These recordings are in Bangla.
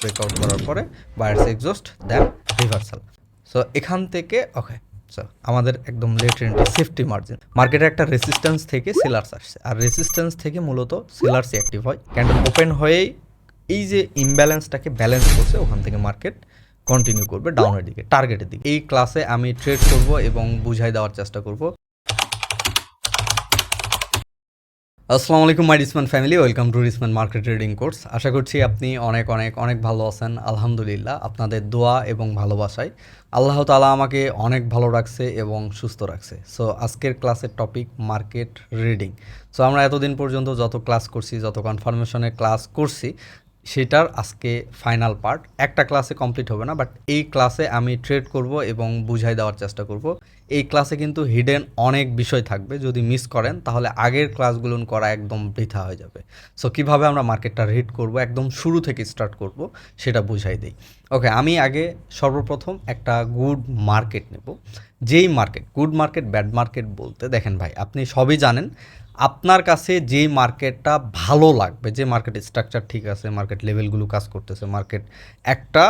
ব্রেকআউট করার পরে buyers exhaust then reversal so এখান থেকে ওকে সো আমাদের একদম লেট রেন্টে সেফটি মার্জিন মার্কেটে একটা রেসিস্ট্যান্স থেকে সেলার্স আসছে। আর রেসিস্ট্যান্স থেকে মূলত সেলার্স অ্যাক্টিভ হয়। ক্যান্ডেল ওপেন হয়েই এই যে ইমব্যালেন্সটাকে ব্যালেন্স করছে, ওখান থেকে মার্কেট কন্টিনিউ করবে ডাউনের দিকে টার্গেটের দিকে। এই ক্লাসে আমি ট্রেড করব এবং বুঝাই দেওয়ার চেষ্টা করব। আসসালামু আলাইকুম my Risman family welcome to Risman market trading course আশা করছি আপনি অনেক অনেক অনেক ভালো আছেন। আলহামদুলিল্লাহ, আপনাদের দোয়া এবং ভালোবাসায়। আল্লাহ তালা আমাকে অনেক ভালো রাখছে এবং সুস্থ রাখছে। সো আজকের ক্লাসের টপিক মার্কেট রিডিং সো আমরা এতদিন পর্যন্ত যত ক্লাস করছি, যত কনফার্মেশনের ক্লাস করছি সেটার আজকে ফাইনাল পার্ট একটা ক্লাসে কমপ্লিট হবে না বাট এই ক্লাসে আমি ট্রেড করব এবং বুঝাই দেওয়ার চেষ্টা করব। এই ক্লাসে কিন্তু হিডেন অনেক বিষয় থাকবে, যদি মিস করেন তাহলে আগের ক্লাসগুলো করা একদম বৃথা হয়ে যাবে। সো কীভাবে আমরা মার্কেটটা রিড করব, একদম শুরু থেকে স্টার্ট করব, সেটা বুঝাই দিই। ওকে আমি আগে সর্বপ্রথম একটা গুড মার্কেট নেব। যেই market good market bad market বলতে, দেখেন ভাই, আপনি সবই জানেন আপনার কাছে যেই মার্কেটটা ভালো লাগবে, যে মার্কেট স্ট্রাকচার ঠিক আছে, মার্কেট লেভেলগুলো কাজ করতেছে, মার্কেট একটা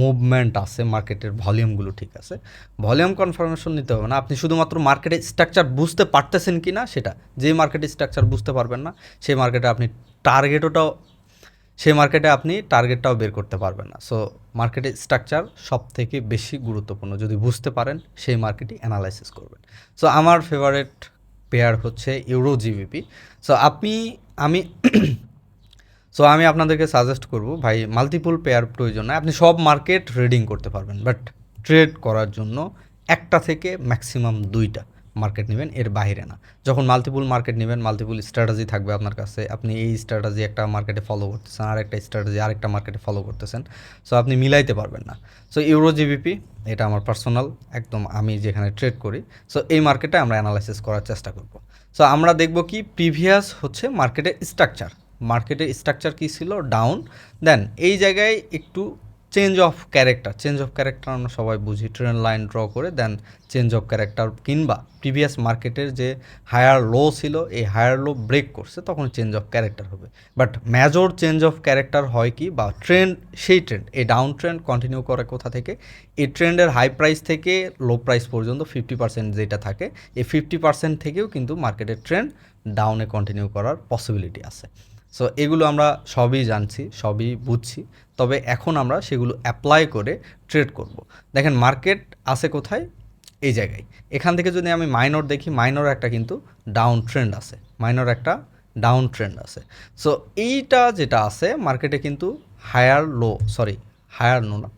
মুভমেন্ট আছে, মার্কেটের ভলিউমগুলো ঠিক আছে ভলিউম কনফার্মেশন নিতে হবে না। আপনি শুধুমাত্র মার্কেটের স্ট্রাকচার বুঝতে পারতেছেন কি না, সেটা। যে মার্কেটের স্ট্রাকচার বুঝতে পারবেন না সেই মার্কেটে আপনি টার্গেটটাও সেই মার্কেটে আপনি টার্গেটটাও বের করতে পারবেন না। সো মার্কেটের স্ট্রাকচার সব থেকে বেশি গুরুত্বপূর্ণ। যদি বুঝতে পারেন, সেই মার্কেটই অ্যানালাইসিস করবেন। সো আমার ফেভারেট পেয়ার হচ্ছে ইউরো জিবিপি সো আপনি, আমি সো আমি আপনাদেরকে সাজেস্ট করব, ভাই মাল্টিপল পেয়ার প্রয়োজন নয়। আপনি সব মার্কেট রিডিং করতে পারবেন বাট ট্রেড করার জন্য একটা থেকে ম্যাক্সিমাম দুইটা। মার্কেট নেবেন, এর বাইরে না। যখন মাল্টিপুল মার্কেট নেবেন মাল্টিপুল স্ট্র্যাটাজি থাকবে আপনার কাছে, আপনি এই স্ট্র্যাটাজি একটা মার্কেটে ফলো করতেছেন আর একটা স্ট্র্যাটাজি আরেকটা মার্কেটে ফলো করতেছেন সো আপনি মিলাইতে পারবেন না। সো ইউরো জিবিপি এটা আমার পার্সোনাল একদম আমি যেখানে ট্রেড করি সো এই মার্কেটে আমরা অ্যানালাইসিস করার চেষ্টা করব। সো আমরা দেখব কি প্রিভিয়াস হচ্ছে মার্কেটের স্ট্রাকচার মার্কেটের স্ট্রাকচার কী ছিল? ডাউন দেন এই জায়গায় একটু change of character change of character আমরা সবাই বুঝি। ট্রেন লাইন ড্র করে দেন চেঞ্জ অফ ক্যারেক্টার কিংবা প্রিভিয়াস মার্কেটের যে হায়ার লো ছিল, এই হায়ার লো ব্রেক করছে, তখন চেঞ্জ অফ ক্যারেক্টার হবে। But major change of character হয় কি বা ট্রেন্ড সেই ট্রেন্ড এই ডাউন ট্রেন্ড কন্টিনিউ করে কোথা থেকে? এই ট্রেন্ডের হাই প্রাইস থেকে লো প্রাইস পর্যন্ত ফিফটি পার্সেন্ট যেটা থাকে, এই ফিফটি পার্সেন্ট থেকেও কিন্তু মার্কেটের ট্রেন্ড ডাউনে কন্টিনিউ করার পসিবিলিটি আছে। সো এগুলো আমরা সবই জানছি, সবই বুঝছি। তবে এখন আমরা সেগুলো অ্যাপ্লাই করে ট্রেড করব। দেখেন মার্কেট আছে কোথায়? এই জায়গায়। এখান থেকে যদি আমি মাইনর দেখি মাইনর একটা কিন্তু ডাউন ট্রেন্ড আছে। মাইনর একটা ডাউন ট্রেন্ড আছে। সো এইটা যেটা আছে মার্কেটে কিন্তু higher low sorry higher no না।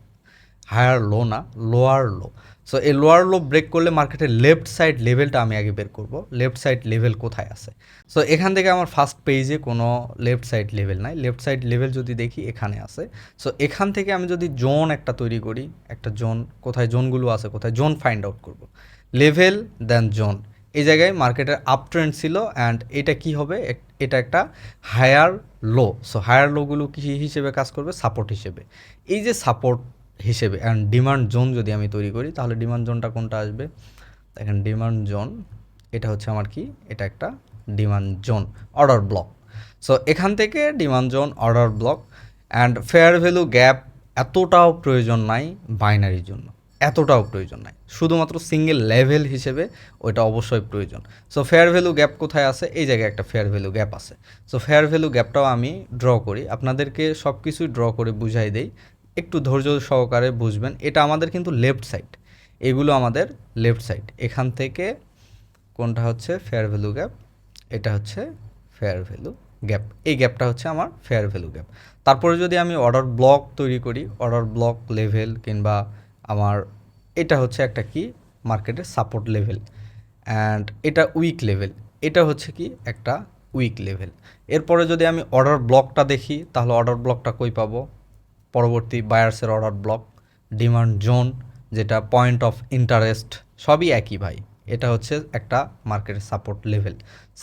হায়ার লো না, লোয়ার লো। সো এই লোয়ার লো ব্রেক করলে মার্কেটের লেফট সাইড লেভেলটা আমি আগে বের করব। লেফট সাইড লেভেল কোথায় আছে? সো এখান থেকে আমার ফার্স্ট পেজে কোনো লেফট সাইড লেভেল নাই। লেফট সাইড লেভেল যদি দেখি, এখানে আছে। সো এখান থেকে আমি যদি জোন একটা তৈরি করি, একটা জোন কোথায় জোনগুলো আছে, কোথায় জোন ফাইন্ড আউট করব। লেভেল দেন জোন এই জায়গায় মার্কেটের আপ ট্রেন্ড ছিল অ্যান্ড এটা কি হবে? এটা একটা হায়ার লো সো হায়ার লোগুলো কী হিসেবে কাজ করবে সাপোর্ট হিসেবে। এই যে সাপোর্ট হিসেবে অ্যান্ড ডিমান্ড জোন যদি আমি তৈরি করি, তাহলে ডিমান্ড জোনটা কোনটা আসবে? দেখেন ডিমান্ড জোন এটা হচ্ছে আমার কি? এটা একটা demand zone order block so এখান থেকে demand zone order block and fair value gap এতটাও প্রয়োজন নাই বাইনারির জন্য। এতটাও প্রয়োজন নাই। শুধুমাত্র সিঙ্গেল লেভেল হিসেবে ওইটা অবশ্যই প্রয়োজন। সো ফেয়ার ভ্যালু গ্যাপ কোথায় আছে? এই জায়গায় একটা ফেয়ার ভ্যালু গ্যাপ আছে। সো ফেয়ার ভ্যালু গ্যাপটাও আমি ড্র করি। আপনাদেরকে সব কিছুই ড্র করে বুঝাই দেই। একটু ধৈর্য সহকারে বুঝবেন। এটা আমাদের কিন্তু লেফট সাইড এগুলো আমাদের লেফট সাইড এখান থেকে কোনটা হচ্ছে ফেয়ার ভ্যালু গ্যাপ এটা হচ্ছে ফেয়ার ভ্যালু গ্যাপ এই গ্যাপটা হচ্ছে আমার ফেয়ার ভ্যালু গ্যাপ তারপরে যদি আমি অর্ডার ব্লক তৈরি করি অর্ডার ব্লক লেভেল কিংবা আমার, এটা হচ্ছে একটা কি? মার্কেটের সাপোর্ট লেভেল অ্যান্ড এটা উইক লেভেল এটা হচ্ছে কি? একটা উইক লেভেল এরপরে যদি আমি অর্ডার ব্লকটা দেখি, তাহলে অর্ডার ব্লকটা কই পাবো? পরবর্তী বায়ার্সের অর্ডার ব্লক ডিমান্ড জোন যেটা পয়েন্ট অফ ইন্টারেস্ট সবই একই ভাই। এটা হচ্ছে একটা মার্কেটের সাপোর্ট লেভেল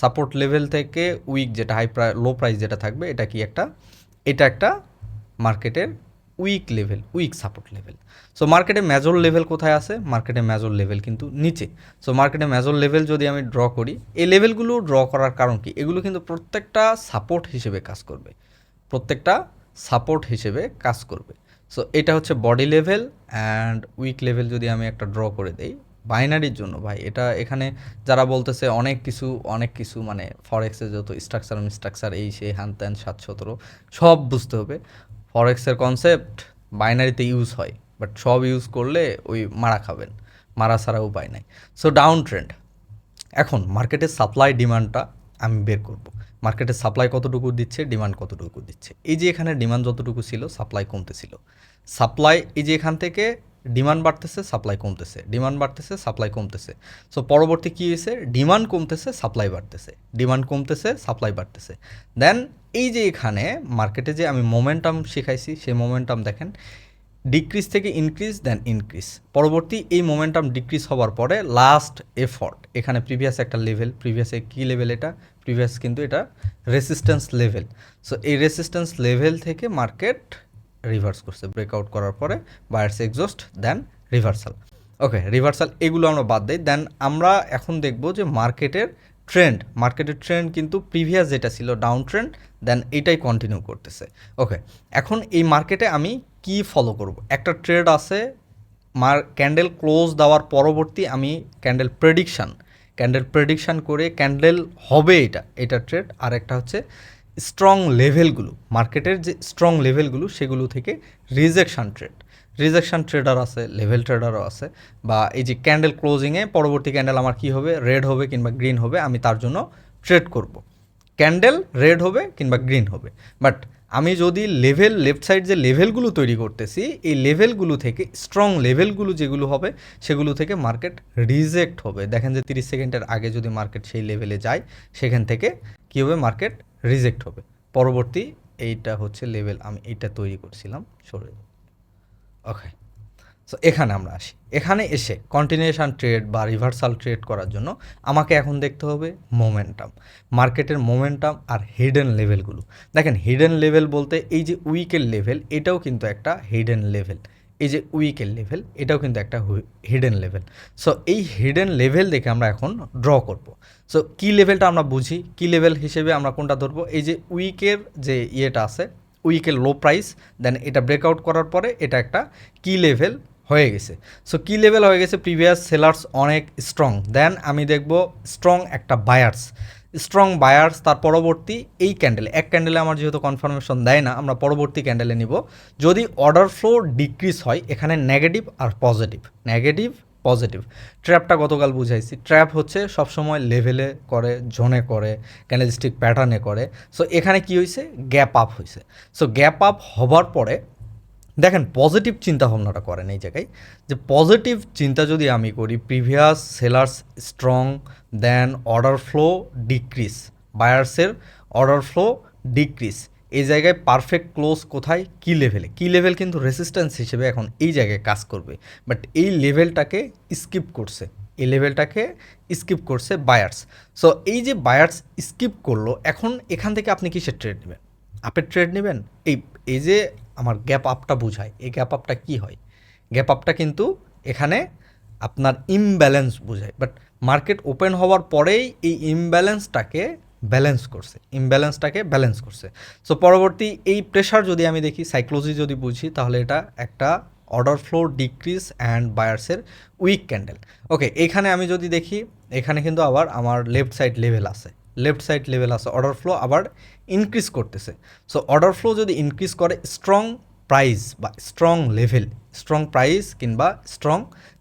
সাপোর্ট লেভেল থেকে উইক যেটা হাই প্রাই লো প্রাইস যেটা থাকবে, এটা কি একটা, এটা একটা মার্কেটের weak level weak support level so মার্কেটে মেজর লেভেল কোথায় আছে? মার্কেটে মেজর লেভেল কিন্তু নিচে। সো মার্কেটে মেজর লেভেল যদি আমি ড্র করি, এই লেভেলগুলো ড্র করার কারণ কি? এগুলো কিন্তু প্রত্যেকটা সাপোর্ট হিসেবে কাজ করবে। প্রত্যেকটা সাপোর্ট হিসেবে কাজ করবে। সো এটা হচ্ছে body level and weak level যদি আমি একটা ড্র করে দেই বাইনারির জন্য ভাই, এটা এখানে যারা বলতেছে অনেক কিছু অনেক কিছু মানে ফরেক্সের যত স্ট্রাকচার স্ট্রাকচার এই সেই হ্যান ত্যান সাত সতেরো, সব বুঝতে হবে। ফরেক্সের কনসেপ্ট বাইনারিতে ইউজ হয় বাট সব ইউজ করলে ওই মারা খাবেন, মারা ছাড়া উপায় নাই। সো ডাউন ট্রেন্ড এখন মার্কেটের সাপ্লাই ডিমান্ডটা আমি বের করব। মার্কেটের সাপ্লাই কতটুকু দিচ্ছে, ডিমান্ড কতটুকু দিচ্ছে। এই যে এখানে ডিমান্ড যতটুকু ছিল, সাপ্লাই কমতেছিল। সাপ্লাই, এই যে এখান থেকে ডিমান্ড বাড়তেছে, সাপ্লাই কমতেছে। ডিমান্ড বাড়তেছে, সাপ্লাই কমতেছে। সো পরবর্তী কী হয়েছে? ডিমান্ড কমতেছে, সাপ্লাই বাড়তেছে। ডিমান্ড কমতেছে, সাপ্লাই বাড়তেছে। দেন এই যে এখানে মার্কেটে যে আমি মোমেন্টাম শেখাইছি, সেই মোমেন্টাম দেখেন ডিক্রিজ থেকে ইনক্রিজ দেন ইনক্রিজ পরবর্তী এই মোমেন্টাম ডিক্রিজ হওয়ার পরে লাস্ট এফর্ট এখানে প্রিভিয়াস একটা লেভেল প্রিভিয়াসে কী লেভেল এটা? প্রিভিয়াস কিন্তু এটা রেসিস্ট্যান্স লেভেল সো এই রেসিস্ট্যান্স লেভেল থেকে মার্কেট রিভার্স করছে ব্রেকআউট করার পরে buyers exhaust then reversal okay reversal এগুলো আমরা বাদ দিই। দেন আমরা এখন দেখব যে মার্কেটের ট্রেন্ড মার্কেটের ট্রেন্ড কিন্তু প্রিভিয়াস যেটা ছিল ডাউন ট্রেন্ড দেন এটাই কন্টিনিউ করতেছে। ওকে এখন এই মার্কেটে আমি কি ফলো করব? একটা ট্রেড আছে, মার ক্যান্ডেল ক্লোজ দেওয়ার পরবর্তী আমি ক্যান্ডেল প্রেডিকশান ক্যান্ডেল প্রেডিকশান করে ক্যান্ডেল হবে এটা এটা ট্রেড আর একটা হচ্ছে স্ট্রং লেভেলগুলো মার্কেটের যে স্ট্রং লেভেলগুলো সেগুলো থেকে রিজেকশান ট্রেড রিজেকশান ট্রেডার আছে লেভেল ট্রেডারও আছে, বা এই যে ক্যান্ডেল ক্লোজিংয়ে পরবর্তী ক্যান্ডেল আমার কি হবে? রেড হবে কিংবা গ্রিন হবে, আমি তার জন্য ট্রেড করব। ক্যান্ডেল রেড হবে কিংবা গ্রিন হবে। বাট আমি যদি লেভেল লেফট সাইড যে লেভেলগুলো তৈরি করতেছি, এই লেভেলগুলো থেকে স্ট্রং লেভেলগুলো যেগুলো হবে, সেগুলো থেকে মার্কেট রিজেক্ট হবে। দেখেন যে তিরিশ সেকেন্ডের আগে যদি মার্কেট সেই লেভেলে যায়, সেখান থেকে কী হবে? মার্কেট রিজেক্ট হবে। পরবর্তী এইটা হচ্ছে লেভেল আমি এইটা তৈরি করছিলাম, সরে ওকে সো এখানে আমরা আসি। এখানে এসে কন্টিনিউশন ট্রেড বা রিভার্সাল ট্রেড করার জন্য আমাকে এখন দেখতে হবে মোমেন্টাম মার্কেটের মোমেন্টাম আর হিডেন লেভেলগুলো দেখেন হিডেন লেভেল বলতে এই যে উইকের লেভেল এটাও কিন্তু একটা হিডেন লেভেল এই যে উইকের লেভেল এটাও কিন্তু একটা হিডেন লেভেল সো এই হিডেন লেভেল দেখে আমরা এখন ড্র করব। সো কী লেভেলটা আমরা বুঝি? কী লেভেল হিসেবে আমরা কোনটা ধরবো? এই যে উইকের যে ইয়েটা আছে উইকের লো প্রাইস দেন এটা ব্রেকআউট করার পরে এটা একটা কি লেভেল হয়ে গেছে। সো কি লেভেল হয়ে গেছে প্রিভিয়াস সেলার্স অনেক স্ট্রং দেন আমি দেখব স্ট্রং একটা বায়ার্স স্ট্রং বায়ার্স তার পরবর্তী এই ক্যান্ডেলে এক ক্যান্ডেলে আমার যেহেতু কনফার্মেশন দেয় না, আমরা পরবর্তী ক্যান্ডেলে নিব। যদি অর্ডার ফ্লো ডিক্রিজ হয়, এখানে নেগেটিভ আর পজিটিভ নেগেটিভ পজিটিভ ট্র্যাপটা গতকাল বুঝাইছি। ট্র্যাপ হচ্ছে সবসময় লেভেলে করে জোনে করে ক্যান্ডেলস্টিক প্যাটার্নে করে। সো এখানে কি হয়েছে গ্যাপ আপ হয়েছে সো গ্যাপ আপ হবার পরে, দেখেন পজিটিভ চিন্তা ভাবনাটা করেন এই জায়গায়। যে পজিটিভ চিন্তা যদি আমি করি previous sellers strong then order flow decrease বায়ার্সের order flow decrease এই জায়গায় পারফেক্ট ক্লোজ কোথায়? কি লেভেলে কি লেভেল কিন্তু রেসিস্ট্যান্স হিসেবে এখন এই জায়গায় কাজ করবে। বাট এই লেভেলটাকে স্কিপ করছে। এই লেভেলটাকে স্কিপ করছে বায়ার্স সো এই যে বায়ার্স স্কিপ করল, এখন এখান থেকে আপনি কিসের ট্রেড নেবেন? আপের ট্রেড নেবেন? এই এই যে আমার গ্যাপ আপটা বোঝায়, এই গ্যাপ আপটা কী হয়? গ্যাপ আপটা কিন্তু এখানে আপনার ইমব্যালেন্স বোঝায়। বাট মার্কেট ওপেন হওয়ার পরেই এই ইমব্যালেন্সটাকে ব্যালেন্স করছে ইমব্যালেন্সটাকে ব্যালেন্স করছে। সো পরবর্তী এই প্রেশার যদি আমি দেখি সাইক্লোজি যদি বুঝি, তাহলে এটা একটা অর্ডার ফ্লো ডিক্রিজ অ্যান্ড বায়ার্সের উইক ক্যান্ডেল ওকে এখানে আমি যদি দেখি, এখানে কিন্তু আবার আমার লেফট সাইড লেভেল আছে। লেফট সাইড লেভেল আছে অর্ডার ফ্লো আবার ইনক্রিজ করতেছে। সো অর্ডার ফ্লো যদি ইনক্রিজ করে স্ট্রং প্রাইস বা স্ট্রং লেভেল স্ট্রং প্রাইস কিংবা স্ট্রং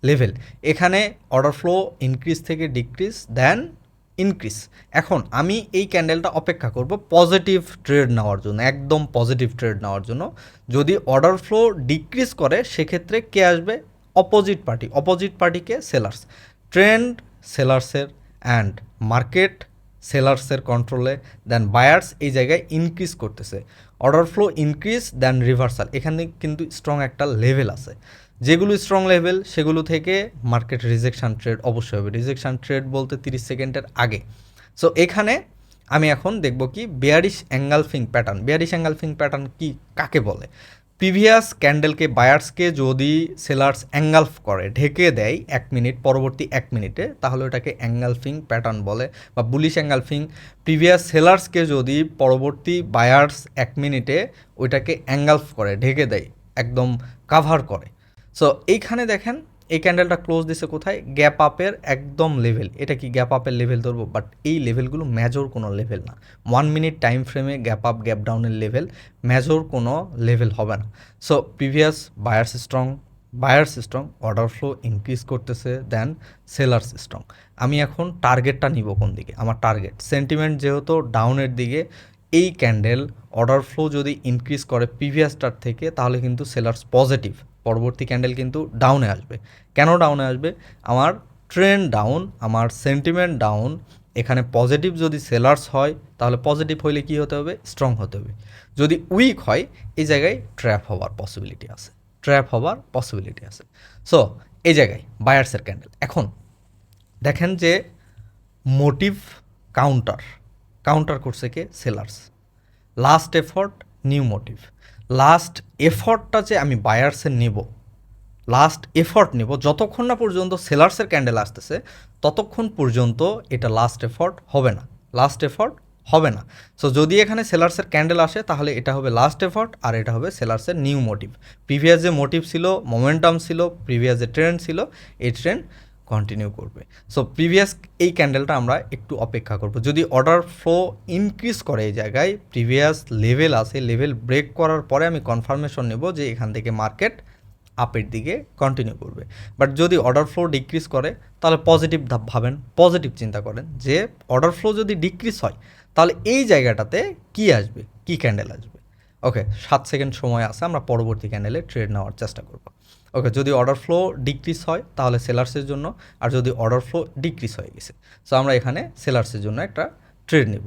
লেভেল এখানে অর্ডার ফ্লো ইনক্রিজ থেকে ডিক্রিজ দেন ইনক্রিজ এখন আমি এই ক্যান্ডেলটা অপেক্ষা করব পজিটিভ ট্রেড নেওয়ার জন্য, একদম পজিটিভ ট্রেড নেওয়ার জন্য। যদি অর্ডার ফ্লো ডিক্রিজ করে, সেক্ষেত্রে কে আসবে? অপোজিট পার্টি অপোজিট পার্টিকে সেলার্স ট্রেন্ড সেলার্সের অ্যান্ড মার্কেট সেলার্সের কন্ট্রোলে দেন বায়ার্স এই জায়গায় ইনক্রিজ করতেছে। Order flow increase then reversal এখানে কিন্তু স্ট্রং একটা লেভেল আছে। যেগুলো স্ট্রং লেভেল সেগুলো থেকে মার্কেট রিজেকশান ট্রেড অবশ্যই হবে। রিজেকশান ট্রেড বলতে তিরিশ সেকেন্ডের আগে। সো এখানে আমি এখন দেখব কি bearish engulfing pattern bearish engulfing pattern কি, কাকে বলে? প্রিভিয়াস ক্যান্ডেলকে বায়ার্সকে যদি সেলার্স অ্যাঙ্গালফ করে, ঢেকে দেয় এক মিনিট পরবর্তী এক মিনিটে তাহলে ওটাকে অ্যাঙ্গালফিং প্যাটার্ন বলে বা বুলিশ অ্যাঙ্গালফিং প্রিভিয়াস সেলার্সকে যদি পরবর্তী বায়ার্স এক মিনিটে ওইটাকে অ্যাঙ্গালফ করে, ঢেকে দেয়, একদম কাভার করে সো এইখানে দেখেন, এই ক্যান্ডেলটা ক্লোজ দিছে কোথায়? গ্যাপ আপের একদম লেভেল এটা কি গ্যাপ আপের লেভেল ধরবো? বাট এই লেভেলগুলো মেজর কোনো লেভেল না। ওয়ান মিনিট টাইম ফ্রেমে গ্যাপ আপ গ্যাপ ডাউনের লেভেল মেজর কোনো লেভেল হবে না। So previous buyers strong buyers strong order flow increase করতেছে দেন সেলার্স স্ট্রং আমি এখন টার্গেটটা নিব কোন দিকে? আমার টার্গেট সেন্টিমেন্ট যেহেতু ডাউনের দিকে, এই ক্যান্ডেল অর্ডার ফ্লো যদি ইনক্রিজ করে প্রিভিয়াসটার থেকে, তাহলে কিন্তু সেলার্স পজিটিভ পরবর্তী ক্যান্ডেল কিন্তু ডাউনে আসবে। কেন ডাউনে আসবে? আমার ট্রেন্ড ডাউন আমার সেন্টিমেন্ট ডাউন এখানে পজিটিভ যদি সেলার্স হয়, তাহলে পজিটিভ হইলে কি হতে হবে? স্ট্রং হতে হবে। যদি উইক হয়, এই জায়গায় ট্র্যাপ হওয়ার পসিবিলিটি আছে। ট্র্যাপ হওয়ার পসিবিলিটি আছে। সো এই জায়গায় বায়ার্সের ক্যান্ডেল এখন দেখেন যে মোটিভ কাউন্টার কাউন্টার করছে কে? Sellers last effort new motive last এফর্টটা যে আমি বায়ার্সের নেব লাস্ট এফর্ট নেব, যতক্ষণ না পর্যন্ত সেলার্সের ক্যান্ডেল আসতেছে, ততক্ষণ পর্যন্ত এটা লাস্ট এফর্ট হবে না। লাস্ট এফর্ট হবে না। সো যদি এখানে সেলার্সের ক্যান্ডেল আসে, তাহলে এটা হবে লাস্ট এফর্ট আর এটা হবে সেলার্সের নিউ মোটিভ প্রিভিয়াস যে মোটিভ ছিল মোমেন্টাম ছিল প্রিভিয়াস যে ট্রেন্ড ছিল, এই ট্রেন্ড কন্টিনিউ করবে। সো প্রিভিয়াস এই ক্যান্ডেলটা আমরা একটু অপেক্ষা করব। যদি অর্ডার ফ্লো ইনক্রিজ করে এই জায়গায় প্রিভিয়াস লেভেল আছে লেভেল ব্রেক করার পরে আমি কনফার্মেশন নেব যে এখান থেকে মার্কেট আপের দিকে কন্টিনিউ করবে। বাট যদি অর্ডার ফ্লো ডিক্রিজ করে, তাহলে পজিটিভ ভাবেন পজিটিভ চিন্তা করেন যে অর্ডার ফ্লো যদি ডিক্রিজ হয়, তাহলে এই জায়গাটাতে কি আসবে? কি ক্যান্ডেল আসবে? ওকে সাত সেকেন্ড সময় আছে, আমরা পরবর্তী ক্যান্ডেলে ট্রেড নেওয়ার চেষ্টা করব। ওকে যদি অর্ডার ফ্লো ডিক্রিজ হয়, তাহলে সেলার্সের জন্য, আর যদি অর্ডার ফ্লো ডিক্রিজ হয়ে গেছে। সো আমরা এখানে সেলার্সের জন্য একটা ট্রেড নিব।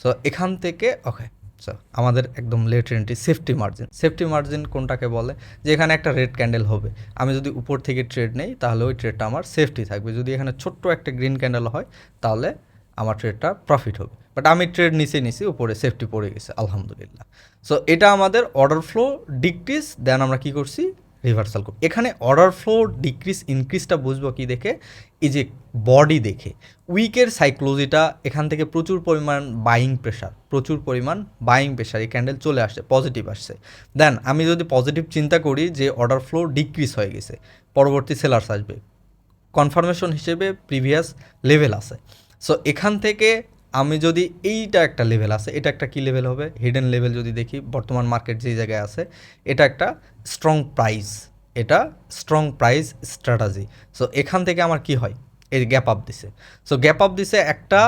সো এখান থেকে ওকে সো আমাদের একদম late entry safety margin safety margin কোনটাকে বলে? যে এখানে একটা রেড ক্যান্ডেল হবে। আমি যদি উপর থেকে ট্রেড নেই, তাহলে ওই ট্রেডটা আমার সেফটি থাকবে। যদি এখানে ছোট্ট একটা গ্রিন ক্যান্ডেল হয়, তাহলে আমার ট্রেডটা প্রফিট হবে। বাট আমি ট্রেড নিচে নিছি, উপরে সেফটি পড়ে গেছে, আলহামদুলিল্লাহ। সো এটা আমাদের অর্ডার ফ্লো ডিক্রিজ দেন আমরা কি করছি? রিভার্সাল করব। এখানে অর্ডার ফ্লো ডিক্রিজ ইনক্রিজটা বুঝব কি দেখে? এই যে বডি দেখে উইকের সাইক্লোজিটা এখান থেকে প্রচুর পরিমাণ বাইং প্রেশার প্রচুর পরিমাণ বাইং প্রেশার এই ক্যান্ডেল চলে আসছে পজিটিভ আসছে। দেন আমি যদি পজিটিভ চিন্তা করি যে অর্ডার ফ্লো ডিক্রিজ হয়ে গেছে, পরবর্তী সেলার্স আসবে। কনফার্মেশন হিসেবে প্রিভিয়াস লেভেল আছে। সো এখান থেকে আমি যদি এইটা একটা লেভেল আছে, এটা একটা কী লেভেল হবে? হিডেন লেভেল যদি দেখি, বর্তমান মার্কেট যেই জায়গায় আছে, এটা একটা স্ট্রং প্রাইস এটা স্ট্রং প্রাইস স্ট্র্যাটাজি সো এখান থেকে আমার কি হয়? এই গ্যাপ আপ দিছে। সো গ্যাপ আপ দিছে একটা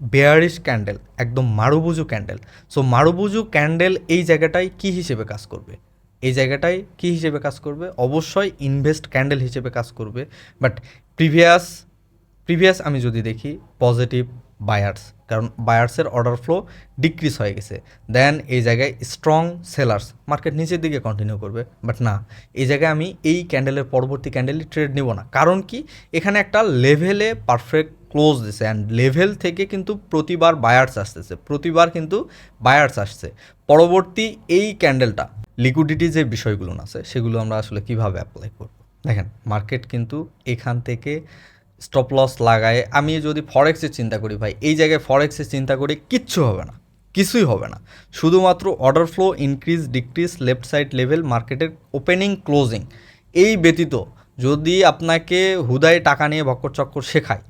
বেয়ারিশ ক্যান্ডেল একদম marubozu candle so marubozu candle এই জায়গাটায় কি হিসেবে কাজ করবে? এই জায়গাটায় কি হিসেবে কাজ করবে? অবশ্যই ইনভেস্ট ক্যান্ডেল হিসেবে কাজ করবে। বাট প্রিভিয়াস প্রিভিয়াস আমি যদি দেখি পজিটিভ বায়ার্স কারণ বায়ার্সের অর্ডার ফ্লো ডিক্রিজ হয়ে গেছে। দেন এই জায়গায় স্ট্রং সেলার্স মার্কেট নিচের দিকে কন্টিনিউ করবে। বাট না, এই জায়গায় আমি এই ক্যান্ডেলের পরবর্তী ক্যান্ডেলই ট্রেড নিব না। কারণ কি? এখানে একটা লেভেলে পারফেক্ট ক্লোজ দিছে। অ্যান্ড লেভেল থেকে কিন্তু প্রতিবার বায়ার্স আসতেছে। প্রতিবার কিন্তু বায়ার্স আসছে। পরবর্তী এই ক্যান্ডেলটা লিকুইডিটি যে বিষয়গুলো আছে, সেগুলো আমরা আসলে কীভাবে অ্যাপ্লাই করব? দেখেন মার্কেট কিন্তু এখান থেকে স্টপ লস লাগায়, আমি যদি ফরেক্সের চিন্তা করি ভাই, এই জায়গায় ফরেক্সের চিন্তা করি, কিচ্ছু হবে না, কিছুই হবে না। শুধুমাত্র order flow increase decrease left side level মার্কেটের ওপেনিং ক্লোজিং এই ব্যতীত যদি আপনাকে হুদায় টাকা নিয়ে ভক্কর চক্কর শেখায়,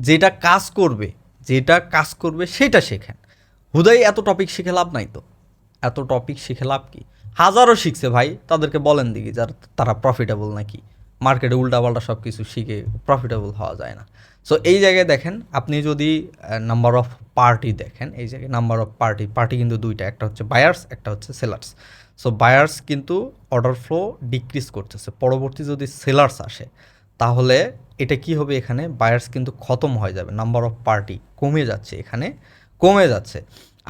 যেটা কাজ করবে, যেটা কাজ করবে, সেটা শেখেন। হুদাই এত টপিক শিখে লাভ নাই তো। এত টপিক শিখে লাভ কি? হাজারও শিখছে ভাই, তাদেরকে বলেন দিকে যারা, তারা প্রফিটেবল নাকি। মার্কেটে উল্টাপাল্টা সব কিছু শিখে প্রফিটেবল হওয়া যায় না। সো এই জায়গায় দেখেন, আপনি যদি নাম্বার অফ পার্টি দেখেন, এই জায়গায় নাম্বার অফ পার্টি পার্টি কিন্তু দুইটা, একটা হচ্ছে বায়ার্স একটা হচ্ছে সেলার্স সো বায়ার্স কিন্তু অর্ডার ফ্লো ডিক্রিজ করতেছে। পরবর্তী যদি সেলার্স আসে, তাহলে এটা কি হবে এখানে? বায়ার্স কিন্তু খতম হয়ে যাবে। নাম্বার অফ পার্টি কমে যাচ্ছে এখানে, কমে যাচ্ছে।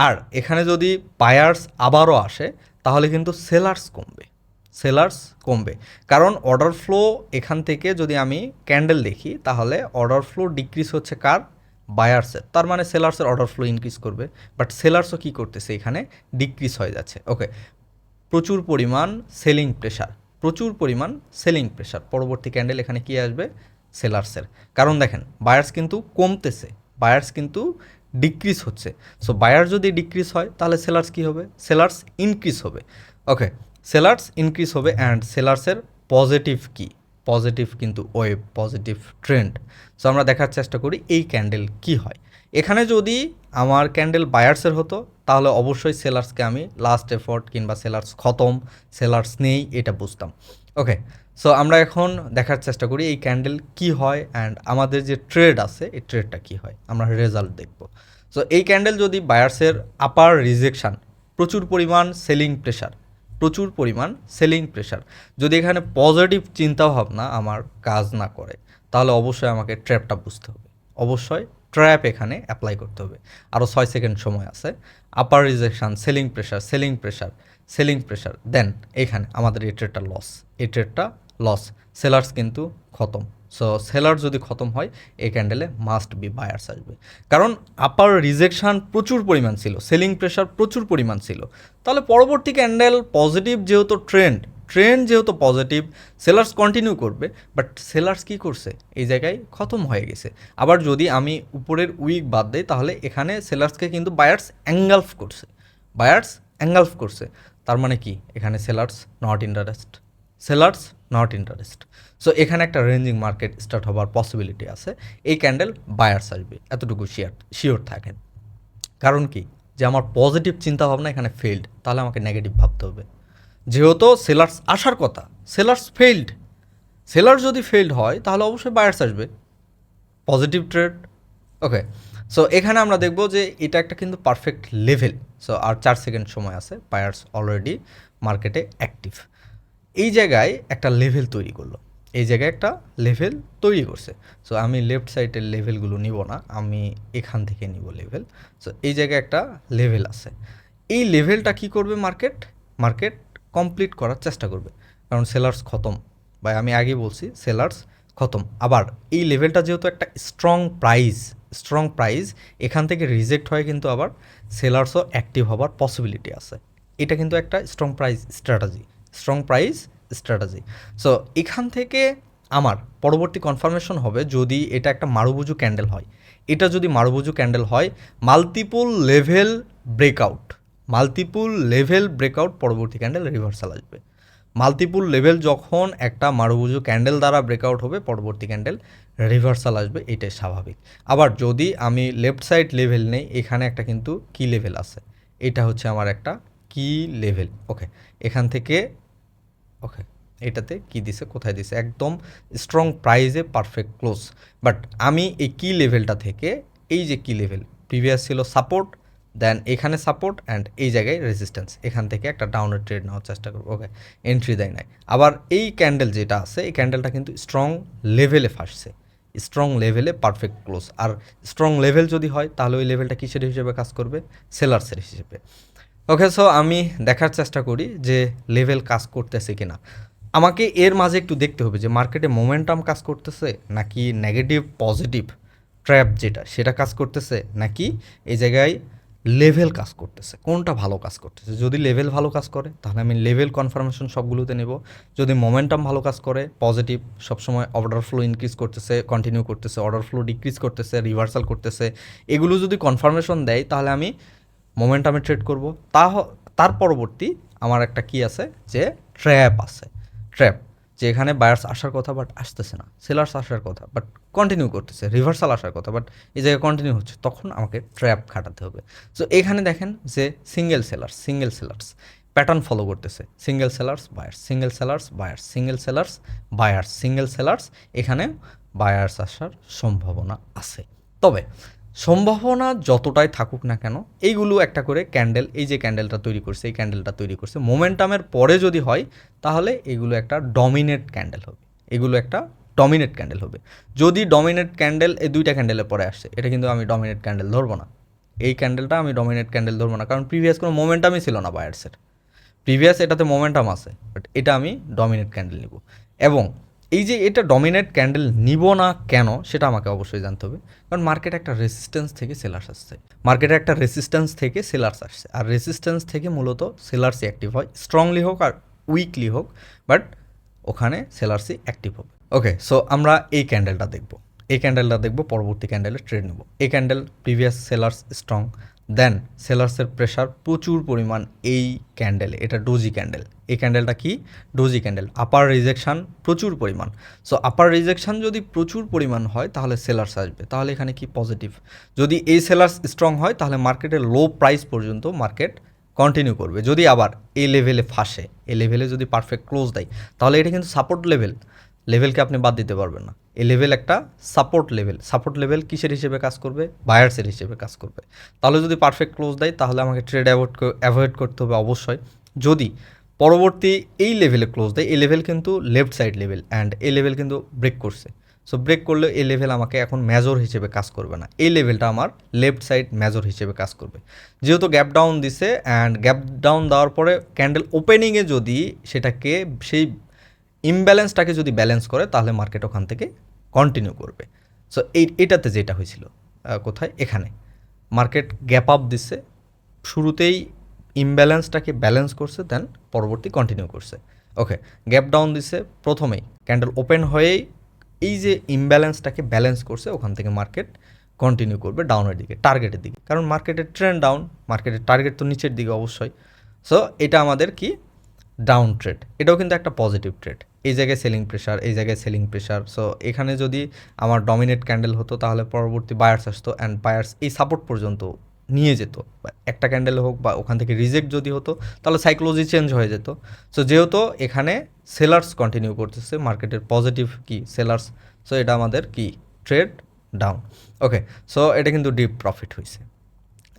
আর এখানে যদি বায়ার্স আবারও আসে, তাহলে কিন্তু সেলার্স কমবে। সেলার্স কমবে। কারণ অর্ডার ফ্লো এখান থেকে যদি আমি ক্যান্ডেল দেখি, তাহলে অর্ডার ফ্লো ডিক্রিজ হচ্ছে কার? বায়ার্সের তার মানে সেলার্সের অর্ডার ফ্লো ইনক্রিজ করবে। বাট সেলার্সও কী করতেছে এখানে? ডিক্রিজ হয়ে যাচ্ছে। ওকে প্রচুর পরিমাণ সেলিং প্রেশার প্রচুর পরিমাণ সেলিং প্রেশার পরবর্তী ক্যান্ডেল এখানে কি আসবে? সেলার্সের কারণ দেখেন বায়ার্স কিন্তু কমতেছে। বায়ার্স কিন্তু ডিক্রিজ হচ্ছে। সো বায়ার যদি ডিক্রিজ হয়, তাহলে সেলার্স কি হবে? সেলার্স ইনক্রিজ হবে। ওকে সেলার্স ইনক্রিজ হবে অ্যান্ড সেলার্সের পজিটিভ কি? পজিটিভ কিন্তু ওয়েব, পজিটিভ ট্রেন্ড। সো আমরা দেখার চেষ্টা করি এই ক্যান্ডেল কি হয়। এখানে যদি আমার ক্যান্ডেল বায়ার্সের হতো, তাহলে অবশ্যই সেলার্সকে আমি লাস্ট এফোর্ট কিংবা সেলার্স খতম, সেলার্স নেই, এটা বুঝতাম। ওকে, সো আমরা এখন দেখার চেষ্টা করি এই ক্যান্ডেল কি হয় অ্যান্ড আমাদের যে ট্রেড আছে, এই ট্রেডটা কি হয়? আমরা রেজাল্ট দেখব। সো এই ক্যান্ডেল যদি বায়ার্সের আপার রিজেকশান, প্রচুর পরিমাণ সেলিং প্রেশার প্রচুর পরিমাণ সেলিং প্রেশার যদি এখানে পজিটিভ চিন্তাভাবনা আমার কাজ না করে, তাহলে অবশ্যই আমাকে ট্র্যাপটা বুঝতে হবে। অবশ্যই ট্র্যাপ এখানে অ্যাপ্লাই করতে হবে। আরও ছয় সেকেন্ড সময় আছে। Upper rejection selling pressure selling pressure selling pressure then এখানে আমাদের এই ট্রেডটা লস এই ট্রেডটা লস সেলার্স কিন্তু খতম। সো সেলার যদি খতম হয়, এই ক্যান্ডেলে মাস্ট বি বায়ার্স আসবে। কারণ আপার রিজেকশান প্রচুর পরিমাণ ছিল সেলিং প্রেশার প্রচুর পরিমাণ ছিল। তাহলে পরবর্তী ক্যান্ডেল পজিটিভ যেহেতু ট্রেন্ড ট্রেন্ড যেহেতু পজিটিভ সেলার্স কন্টিনিউ করবে বাট সেলার্স কি করছে? এই জায়গায় খতম হয়ে গেছে। আবার যদি আমি উপরের উইক বাদ দিই, তাহলে এখানে সেলার্সকে কিন্তু বায়ার্স অ্যাঙ্গালফ করছে। বায়ার্স অ্যাঙ্গালফ করছে। তার মানে কি? এখানে sellers not interest sellers not interest so এখানে একটা রেঞ্জিং মার্কেট স্টার্ট হওয়ার পসিবিলিটি আছে। এই ক্যান্ডেল বায়ার্স আসবে, এতটুকু শিওর শিওর থাকেন। কারণ কি? যে আমার পজিটিভ চিন্তাভাবনা এখানে ফেল্ড তাহলে আমাকে নেগেটিভ ভাবতে হবে। যেহেতু সেলার্স আসার কথা সেলার্স ফেল্ড সেলার যদি ফেল্ড হয়, তাহলে অবশ্যই বায়ার্স আসবে। পজিটিভ ট্রেড ওকে সো এখানে আমরা দেখব যে এটা একটা কিন্তু পারফেক্ট লেভেল সো আর চার সেকেন্ড সময় আছে বায়ার্স অলরেডি মার্কেটে অ্যাক্টিভ এই জায়গায় একটা লেভেল তৈরি করল। এই জায়গায় একটা লেভেল তৈরি করছে। সো আমি লেফট সাইডের লেভেলগুলো নিব না, আমি এখান থেকে নিব লেভেল সো এই জায়গায় একটা লেভেল আছে। এই লেভেলটা কি করবে মার্কেট মার্কেট কমপ্লিট করার চেষ্টা করবে। কারণ সেলার্স খতম। বা আমি আগে বলছি সেলার্স খতম। আবার এই লেভেলটা যেহেতু একটা স্ট্রং প্রাইস স্ট্রং প্রাইস এখান থেকে রিজেক্ট হয় কিন্তু আবার সেলার্সও অ্যাক্টিভ হওয়ার পসিবিলিটি আছে। এটা কিন্তু একটা strong price strategy strong price strategy so এখান থেকে আমার পরবর্তী কনফার্মেশন হবে যদি এটা একটা মারুবুজু ক্যান্ডেল হয়। এটা যদি মারুবুজু ক্যান্ডেল হয় multiple level breakout multiple level breakout পরবর্তী ক্যান্ডেল রিভার্সাল আসবে। মাল্টিপুল লেভেল যখন একটা মারুবুজু ক্যান্ডেল দ্বারা ব্রেকআউট হবে, পরবর্তী ক্যান্ডেল রিভার্সাল আসবে, এটাই স্বাভাবিক। আবার যদি আমি লেফট সাইড লেভেল নেই, এখানে একটা কিন্তু কি লেভেল আছে। এটা হচ্ছে আমার একটা কি লেভেল ওকে এখান থেকে ওকে এটাতে কি দিছে, কোথায় দিছে? একদম স্ট্রং প্রাইজে পারফেক্ট ক্লোজ বাট আমি এই কি লেভেলটা থেকে, এই যে কি লেভেল প্রিভিয়াস ছিল সাপোর্ট দেন এখানে সাপোর্ট অ্যান্ড এই জায়গায় রেজিস্ট্যান্স এখান থেকে একটা ডাউনের ট্রেড নেওয়ার চেষ্টা করব ওকে এন্ট্রি দেয় নাই। আবার এই ক্যান্ডেল যেটা আছে, এই ক্যান্ডেলটা কিন্তু স্ট্রং লেভেলে ফাঁসছে। স্ট্রং লেভেলে পারফেক্ট ক্লোজ আর স্ট্রং লেভেল যদি হয়, তাহলে ওই লেভেলটা কিসের হিসেবে কাজ করবে? সেলার্সের হিসেবে। ওকে সো আমি দেখার চেষ্টা করি যে লেভেল কাজ করতেছে কিনা। আমাকে এর মাঝে একটু দেখতে হবে যে মার্কেটে মোমেন্টাম কাজ করতেছে নাকি নেগেটিভ পজিটিভ ট্র্যাপ যেটা, সেটা কাজ করতেছে নাকি এই জায়গায় লেভেল কাজ করতেছে, কোনটা ভালো কাজ করতেছে? যদি লেভেল ভালো কাজ করে, তাহলে আমি লেভেল কনফার্মেশন সবগুলোতে নেব। যদি মোমেন্টাম ভালো কাজ করে পজিটিভ সবসময় অর্ডার ফ্লো ইনক্রিজ করতেছে কন্টিনিউ করতেছে অর্ডার ফ্লো ডিক্রিজ করতেছে রিভার্সাল করতেছে, এগুলো যদি কনফার্মেশন দেয়, তাহলে আমি মোমেন্টামে ট্রেড করব। তা তার পরবর্তী আমার একটা কি আছে? যে ট্র্যাপ আছে। ট্র্যাপ যে এখানে বায়ার্স আসার কথা বাট আসতেছে না। সেলার্স আসার কথা বাট কন্টিনিউ করতেছে। রিভার্সাল আসার কথা বাট এই জায়গায় কন্টিনিউ হচ্ছে। তখন আমাকে ট্র্যাপ খাটাতে হবে। সো এখানে দেখেন যে single sellers single sellers pattern follow করতেছে। Single sellers buyers single sellers buyers single sellers buyers single sellers এখানে বায়ার্স আসার সম্ভাবনা আছে। তবে সম্ভাবনা যতটাই থাকুক না কেন, এইগুলো একটা করে ক্যান্ডেল এই যে ক্যান্ডেলটা তৈরি করছে, এই ক্যান্ডেলটা তৈরি করছে মোমেন্টামের পরে যদি হয়, তাহলে এগুলো একটা ডমিনেট ক্যান্ডেল হবে। এগুলো একটা ডমিনেট ক্যান্ডেল হবে। যদি ডমিনেট ক্যান্ডেল এই দুইটা ক্যান্ডেলের পরে আসছে এটা কিন্তু আমি ডমিনেট ক্যান্ডেল ধরবো না। এই ক্যান্ডেলটা আমি ডমিনেট ক্যান্ডেল ধরবো না, কারণ প্রিভিয়াস কোনো মোমেন্টামই ছিল না বায়ার্সের প্রিভিয়াস এটাতে মোমেন্টাম আছে বাট এটা আমি ডমিনেট ক্যান্ডেল নিব। এবং এই যে এটা ডমিনেট ক্যান্ডেল নিব না কেন, সেটা আমাকে অবশ্যই জানতে হবে। কারণ মার্কেট একটা রেসিস্ট্যান্স থেকে সেলার্স আসছে। মার্কেটে একটা রেসিস্ট্যান্স থেকে সেলার্স আসছে। আর রেসিস্ট্যান্স থেকে মূলত সেলার্সই অ্যাক্টিভ হয়। স্ট্রংলি হোক আর উইকলি হোক বাট ওখানে সেলার্সই অ্যাক্টিভ হবে। ওকে সো আমরা এই ক্যান্ডেলটা দেখব। এই ক্যান্ডেলটা দেখব, পরবর্তী ক্যান্ডেলের ট্রেড নেব। এই candle previous sellers strong then সেলার্সের pressure প্রচুর পরিমাণ এই ক্যান্ডেল এটা ডোজি ক্যান্ডেল এই ক্যান্ডেলটা কি? ডোজি ক্যান্ডেল আপার রিজেকশান প্রচুর পরিমাণ। সো আপার রিজেকশান যদি প্রচুর পরিমাণ হয়, তাহলে সেলার্স আসবে। তাহলে এখানে কি পজিটিভ যদি এই সেলার্স স্ট্রং হয়, তাহলে মার্কেটের লো প্রাইস পর্যন্ত মার্কেট কন্টিনিউ করবে। যদি আবার এই লেভেলে ফাঁসে, এই লেভেলে যদি পারফেক্ট ক্লোজ দেয়, তাহলে এটা কিন্তু সাপোর্ট লেভেল লেভেলকে আপনি বাদ দিতে পারবেন না। এই লেভেল একটা সাপোর্ট লেভেল সাপোর্ট লেভেল কিসের হিসেবে কাজ করবে? বায়ার্সের হিসেবে কাজ করবে। তাহলে যদি পারফেক্ট ক্লোজ দেয়, তাহলে আমাকে ট্রেড অ্যাভয়েড অ্যাভয়েড করতে হবে অবশ্যই। যদি পরবর্তী এই লেভেলে ক্লোজ দেয়, এই লেভেল কিন্তু লেফট সাইড লেভেল অ্যান্ড এই লেভেল কিন্তু ব্রেক করছে। সো ব্রেক করলে এই লেভেল আমাকে এখন মেজর হিসেবে কাজ করবে না। এই লেভেলটা আমার লেফট সাইড মেজর হিসেবে কাজ করবে। যেহেতু গ্যাপ ডাউন দিছে অ্যান্ড গ্যাপ ডাউন দেওয়ার পরে ক্যান্ডেল ওপেনিংয়ে যদি সেটাকে সেই ইমব্যালেন্সটাকে যদি ব্যালেন্স করে, তাহলে মার্কেট ওখান থেকে কন্টিনিউ করবে। সো এই, এটাতে যেটা হয়েছিল কোথায়? এখানে। মার্কেট গ্যাপ আপ দিচ্ছে শুরুতেই ইমব্যালেন্সটাকে ব্যালেন্স করছে দেন পরবর্তী কন্টিনিউ করছে। ওকে গ্যাপ ডাউন দিছে, প্রথমেই ক্যান্ডেল ওপেন হয়েই এই যে ইমব্যালেন্সটাকে ব্যালেন্স করছে, ওখান থেকে মার্কেট কন্টিনিউ করবে ডাউনের দিকে টার্গেটের দিকে। কারণ মার্কেটের ট্রেন্ড ডাউন মার্কেটের টার্গেট তো নিচের দিকে অবশ্যই। সো এটা আমাদের কি ডাউন ট্রেড এটাও কিন্তু একটা পজিটিভ ট্রেড এই জায়গায় সেলিং প্রেশার এই জায়গায় সেলিং প্রেশার সো এখানে যদি আমার ডমিনেট ক্যান্ডেল হতো, তাহলে পরবর্তী বায়ার্স আসতো অ্যান্ড বায়ার্স এই সাপোর্ট পর্যন্ত নিয়ে যেত। একটা ক্যান্ডেল হোক বা ওখান থেকে রিজেক্ট যদি হতো, তাহলে সাইকোলজি চেঞ্জ হয়ে যেত। সো যেহেতু এখানে সেলার্স কন্টিনিউ করতেছে মার্কেটের পজিটিভ কি? সেলার্স সো এটা আমাদের কি? ট্রেড ডাউন ওকে সো এটা কিন্তু ডিপ প্রফিট হয়েছে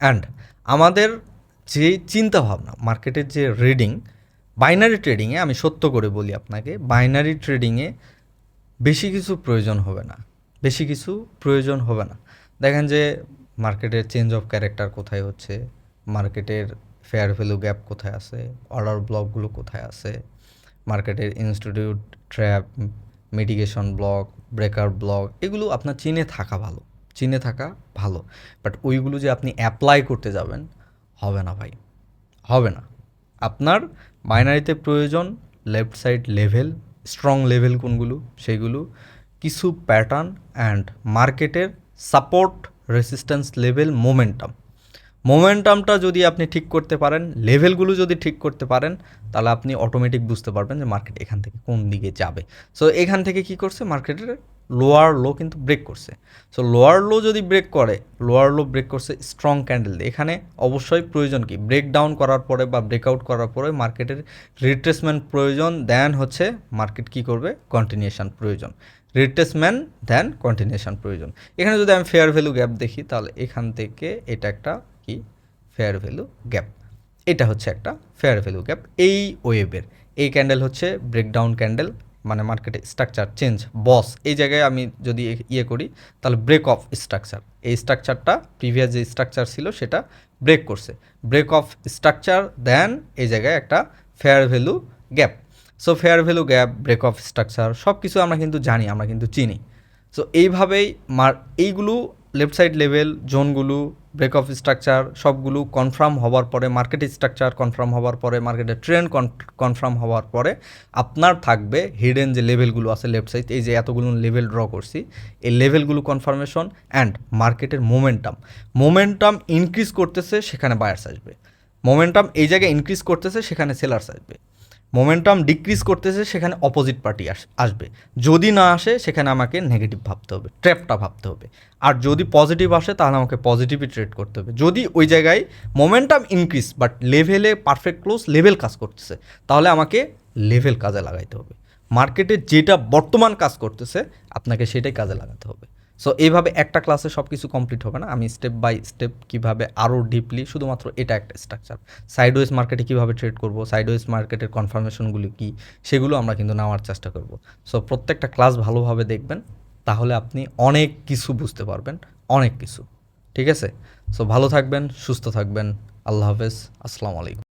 অ্যান্ড আমাদের যে চিন্তাভাবনা মার্কেটের যে রিডিং বাইনারি ট্রেডিংয়ে আমি সত্য করে বলি আপনাকে বাইনারি ট্রেডিংয়ে বেশি কিছু প্রয়োজন হবে না। বেশি কিছু প্রয়োজন হবে না। দেখেন যে মার্কেটের চেঞ্জ অফ ক্যারেক্টার কোথায় হচ্ছে, মার্কেটের ফেয়ার ভ্যালু গ্যাপ কোথায় আছে অর্ডার ব্লকগুলো কোথায় আছে, মার্কেটের institute trap mitigation block breaker block এগুলো আপনার চিনে থাকা ভালো, চিনে থাকা ভালো। বাট ওইগুলো যে আপনি অ্যাপ্লাই করতে যাবেন, হবে না ভাই, হবে না। আপনার বাইনারিতে প্রয়োজন left side level, strong level কোনগুলো? সেগুলো। কিছু প্যাটার্ন অ্যান্ড মার্কেটের সাপোর্ট, রেসিস্ট্যান্স লেভেল, মোমেন্টাম। মোমেন্টামটা যদি আপনি ঠিক করতে পারেন লেভেলগুলো যদি ঠিক করতে পারেন, তাহলে আপনি অটোমেটিক বুঝতে পারবেন যে মার্কেট এখান থেকে কোন দিকে যাবে। সো এখান থেকে কি করছে? মার্কেটের লোয়ার লো কিন্তু ব্রেক করছে। সো লোয়ার লো যদি ব্রেক করে লোয়ার লো ব্রেক করছে স্ট্রং ক্যান্ডেল দিয়ে। এখানে অবশ্যই প্রয়োজন কি? ব্রেক ডাউন করার পরে বা ব্রেকআউট করার পরে মার্কেটের রিট্রেসমেন্ট প্রয়োজন দেন হচ্ছে মার্কেট কি করবে? কন্টিনিউশন প্রয়োজন। রিট্রেসমেন্ট দেন কন্টিনিউশন প্রয়োজন। এখানে যদি আমি ফেয়ার ভ্যালু গ্যাপ দেখি, তাহলে এখান থেকে এটা একটা ফেয়ার ভ্যালু গ্যাপ এটা হচ্ছে একটা ফেয়ার ভ্যালু গ্যাপ এই ওয়েবের। এই ক্যান্ডেল হচ্ছে ব্রেকডাউন ক্যান্ডেল মানে মার্কেটে স্ট্রাকচার চেঞ্জ বস এই জায়গায় আমি যদি ইয়ে করি, তাহলে ব্রেক অফ স্ট্রাকচার এই স্ট্রাকচারটা প্রিভিয়াস যে স্ট্রাকচার ছিল, সেটা ব্রেক করছে। ব্রেক অফ স্ট্রাকচার দেন এই জায়গায় একটা fair value gap so fair value gap break of structure সব কিছু আমরা কিন্তু জানি, আমরা কিন্তু চিনি। সো এইভাবেই মার এইগুলো লেফট সাইড লেভেল, জোনগুলো ব্রেক অফ স্ট্রাকচার সবগুলো কনফার্ম হওয়ার পরে মার্কেট স্ট্রাকচার কনফার্ম হওয়ার পরে মার্কেটের ট্রেন্ড কনফার্ম হওয়ার পরে, আপনার থাকবে হিডেন যে লেভেলগুলো আছে লেফট সাইড এই যে এতগুলো লেভেল ড্র করছি, এই লেভেলগুলো কনফার্মেশন অ্যান্ড মার্কেটের মোমেন্টাম মোমেন্টাম ইনক্রিজ করতেছে, সেখানে বায়ার্স আসবে। মোমেন্টাম এই জায়গায় ইনক্রিজ করতেছে, সেখানে সেলার্স আসবে। মোমেন্টাম ডিক্রিজ করতেছে, সেখানে অপোজিট পার্টি আস, আসবে। যদি না আসে, সেখানে আমাকে নেগেটিভ ভাবতে হবে ট্র্যাপটা ভাবতে হবে। আর যদি পজিটিভ আসে, তাহলে আমাকে পজিটিভই ট্রেড করতে হবে। যদি ওই জায়গায় মোমেন্টাম ইনক্রিজ বাট লেভেলে পারফেক্ট ক্লোজ লেভেল কাজ করতেছে, তাহলে আমাকে লেভেল কাজে লাগাইতে হবে। মার্কেটে যেটা বর্তমান কাজ করতেছে, আপনাকে সেটাই কাজে লাগাতে হবে। সো এইভাবে একটা ক্লাসে সব কিছু কমপ্লিট হবে না। আমি স্টেপ বাই স্টেপ কীভাবে আরও ডিপলি শুধুমাত্র এটা একটা স্ট্রাকচার সাইডওয়েজ মার্কেটে কীভাবে ট্রেড করব? সাইডওয়েজ মার্কেটের কনফার্মেশনগুলো কী? সেগুলো আমরা কিন্তু নেওয়ার চেষ্টা করব। সো প্রত্যেকটা ক্লাস ভালোভাবে দেখবেন, তাহলে আপনি অনেক কিছু বুঝতে পারবেন। অনেক কিছু। ঠিক আছে? সো ভালো থাকবেন, সুস্থ থাকবেন। আল্লাহ হাফেজ। আসসালামু আলাইকুম।